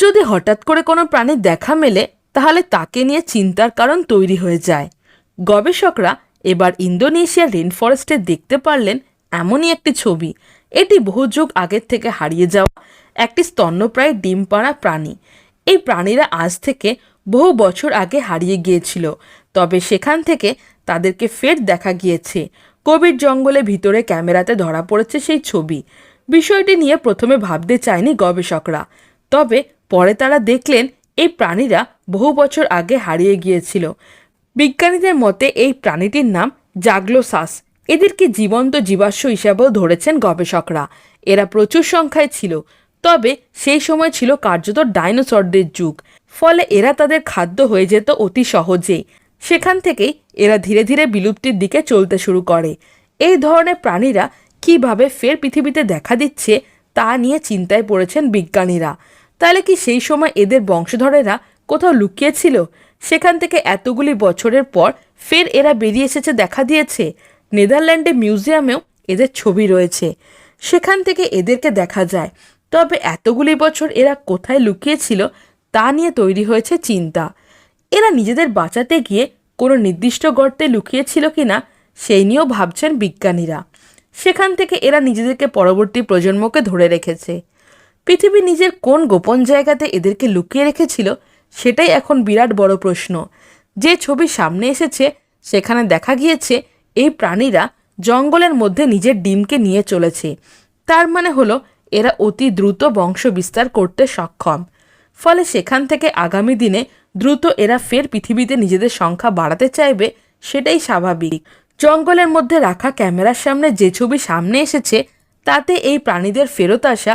যদি হঠাৎ করে কোনো প্রাণীর দেখা মেলে, তাহলে তাকে নিয়ে চিন্তার কারণ তৈরি হয়ে যায়। গবেষকরা এবার ইন্দোনেশিয়ার রেন ফরেস্টে দেখতে পারলেন এমনই একটি ছবি। এটি বহু যুগ আগের থেকে হারিয়ে যাওয়া একটি স্তন্যপ্রায় ডিম পাড়া প্রাণী। এই প্রাণীরা আজ থেকে বহু বছর আগে হারিয়ে গিয়েছিল, তবে সেখান থেকে তাদেরকে ফের দেখা গিয়েছে। কোভিড জঙ্গলে ভিতরে ক্যামেরাতে ধরা পড়েছে সেই ছবি। বিষয়টি নিয়ে প্রথমে ভাবতে চায়নি গবেষকরা, তবে পরে তারা দেখলেন এই প্রাণীরা বহু বছর আগে হারিয়ে গিয়েছিল। বিজ্ঞানীদের মতে এই প্রাণীটির নাম জাগলোসাস। এদেরকে জীবন্ত জীবাশ্ম হিসাবেও ধরেছেন গবেষকরা। এরা প্রচুর সংখ্যায় ছিল। তবে সেই সময় ছিল কার্যত ডাইনোসরদের যুগ। ফলে এরা তাদের খাদ্য হয়ে যেত অতি সহজেই সেখান থেকেই এরা ধীরে ধীরে বিলুপ্তির দিকে চলতে শুরু করে। এই ধরনের প্রাণীরা কীভাবে ফের পৃথিবীতে দেখা দিচ্ছে তা নিয়ে চিন্তায় পড়েছেন বিজ্ঞানীরা। তাহলে কি সেই সময় এদের বংশধরেরা কোথাও লুকিয়েছিল? সেখান থেকে এতগুলি বছরের পর ফের এরা বেরিয়ে এসেছে দেখা দিয়েছে। নেদারল্যান্ডে মিউজিয়ামেও এদের ছবি রয়েছে। সেখান থেকে এদেরকে দেখা যায়। তবে এতগুলি বছর এরা কোথায় লুকিয়েছিল তা নিয়ে তৈরি হয়েছে চিন্তা। এরা নিজেদের বাঁচাতে গিয়ে কোনো নির্দিষ্ট গর্তে লুকিয়েছিল কি না সেই নিয়েও ভাবছেন বিজ্ঞানীরা। সেখান থেকে এরা নিজেদেরকে পরবর্তী প্রজন্মকে ধরে রেখেছে। পৃথিবী নিজের কোন গোপন জায়গাতে এদেরকে লুকিয়ে রেখেছিল, সেটাই এখন বিরাট বড় প্রশ্ন। যে ছবি সামনে এসেছে, সেখানে দেখা গিয়েছে এই প্রাণীরা জঙ্গলের মধ্যে নিজের ডিমকে নিয়ে চলেছে। তার মানে হলো, এরা অতি দ্রুত বংশ বিস্তার করতে সক্ষম। ফলে সেখান থেকে আগামী দিনে দ্রুত এরা ফের পৃথিবীতে নিজেদের সংখ্যা বাড়াতে চাইবে, সেটাই স্বাভাবিক। জঙ্গলের মধ্যে রাখা ক্যামেরার সামনে যে ছবি সামনে এসেছে, তাতে এই প্রাণীদের ফেরত আসা